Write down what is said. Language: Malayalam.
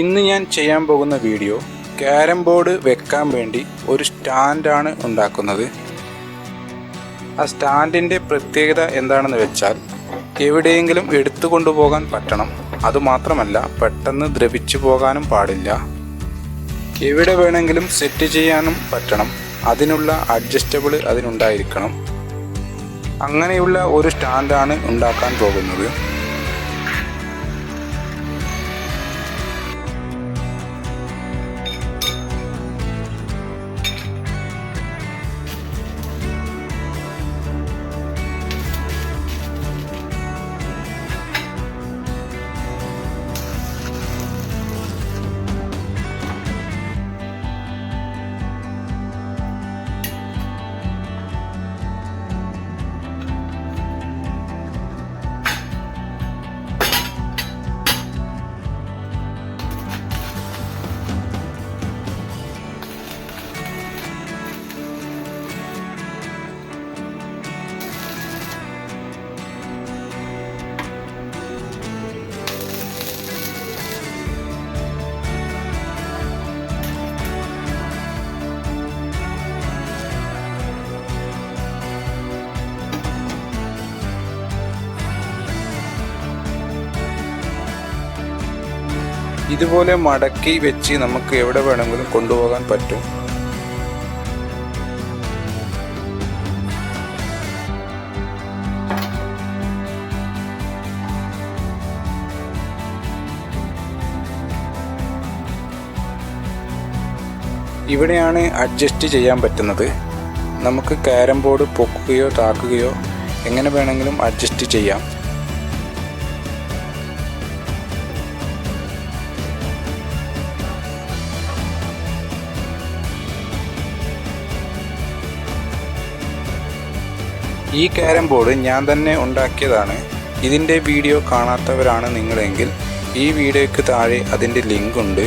ഇന്ന് ഞാൻ ചെയ്യാൻ പോകുന്ന വീഡിയോ ക്യാരം ബോർഡ് വെക്കാൻ വേണ്ടി ഒരു സ്റ്റാൻഡാണ് ഉണ്ടാക്കുന്നത്. ആ സ്റ്റാൻഡിന്റെ പ്രത്യേകത എന്താണെന്ന് വെച്ചാൽ എവിടെയെങ്കിലും എടുത്തു കൊണ്ടുപോകാൻ പറ്റണം. അതുമാത്രമല്ല പെട്ടെന്ന് ദ്രവിച്ചു പോകാനും പാടില്ല. എവിടെ വേണമെങ്കിലും സെറ്റ് ചെയ്യാനും പറ്റണം. അതിനുള്ള അഡ്ജസ്റ്റബിൾ അതിനുണ്ടായിരിക്കണം. അങ്ങനെയുള്ള ഒരു സ്റ്റാൻഡാണ് ഉണ്ടാക്കാൻ പോകുന്നത്. ഇതുപോലെ മടക്കി വെച്ച് നമുക്ക് എവിടെ വേണമെങ്കിലും കൊണ്ടുപോകാൻ പറ്റും. ഇവിടെയാണ് അഡ്ജസ്റ്റ് ചെയ്യാൻ പറ്റുന്നത്. നമുക്ക് കാരം ബോർഡ് പൊക്കുകയോ താക്കുകയോ എങ്ങനെ വേണമെങ്കിലും അഡ്ജസ്റ്റ് ചെയ്യാം. ഈ ക്യാരം ബോർഡ് ഞാൻ തന്നെ ഉണ്ടാക്കിയതാണ്. ഇതിന്റെ വീഡിയോ കാണാത്തവരാണ് നിങ്ങളെങ്കിൽ ഈ വീഡിയോയ്ക്ക് താഴെ അതിന്റെ ലിങ്ക് ഉണ്ട്.